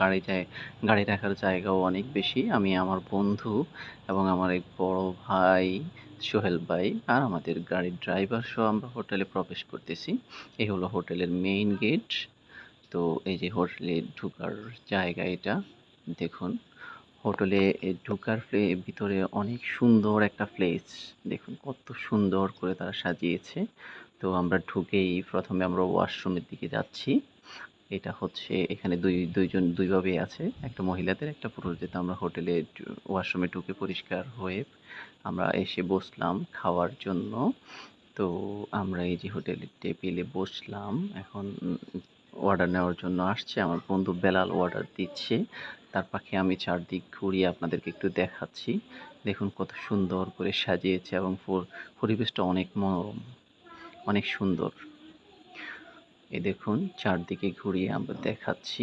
গাড়ি গাড়ি রাখার জায়গাও অনেক বেশি। আমি আমার বন্ধু এবং আমার এক বড় ভাই সোহেল ভাই আর আমাদের গাড়ির ড্রাইভার সহ আমরা হোটেলে প্রবেশ করতেছি। এই হলো হোটেলের মেইন গেট তো এই যে হোটেলে ঢোকার জায়গা এটা, দেখুন। হোটেলে ঢোকার ভিতরে অনেক সুন্দর একটা প্লেস দেখুন কত সুন্দর করে তারা সাজিয়েছে। তো আমরা ঢুকেই প্রথমে আমরা ওয়াশরুমের দিকে যাচ্ছি। এটা হচ্ছে এখানে দুই, দুইজন, দুইভাবে আছে। একটা মহিলাদের, একটা পুরুষদের তো আমরা হোটেলে ওয়াশরুমে ঢুকে পরিষ্কার হয়ে আমরা এসে বসলাম খাওয়ার জন্য। তো আমরা এই যে হোটেলের টেবিলে বসলাম। এখন অর্ডার নেওয়ার জন্য আসছে। আমার বন্ধু বেলাল অর্ডার দিচ্ছে। তার পাখে আমি চারদিক ঘুরিয়ে আপনাদেরকে একটু দেখাচ্ছি। দেখুন কত সুন্দর করে সাজিয়েছে এবং পরিবেশটা অনেক মনোরম, অনেক সুন্দর। এই দেখুন চারদিকে ঘুরিয়ে আমরা দেখাচ্ছি।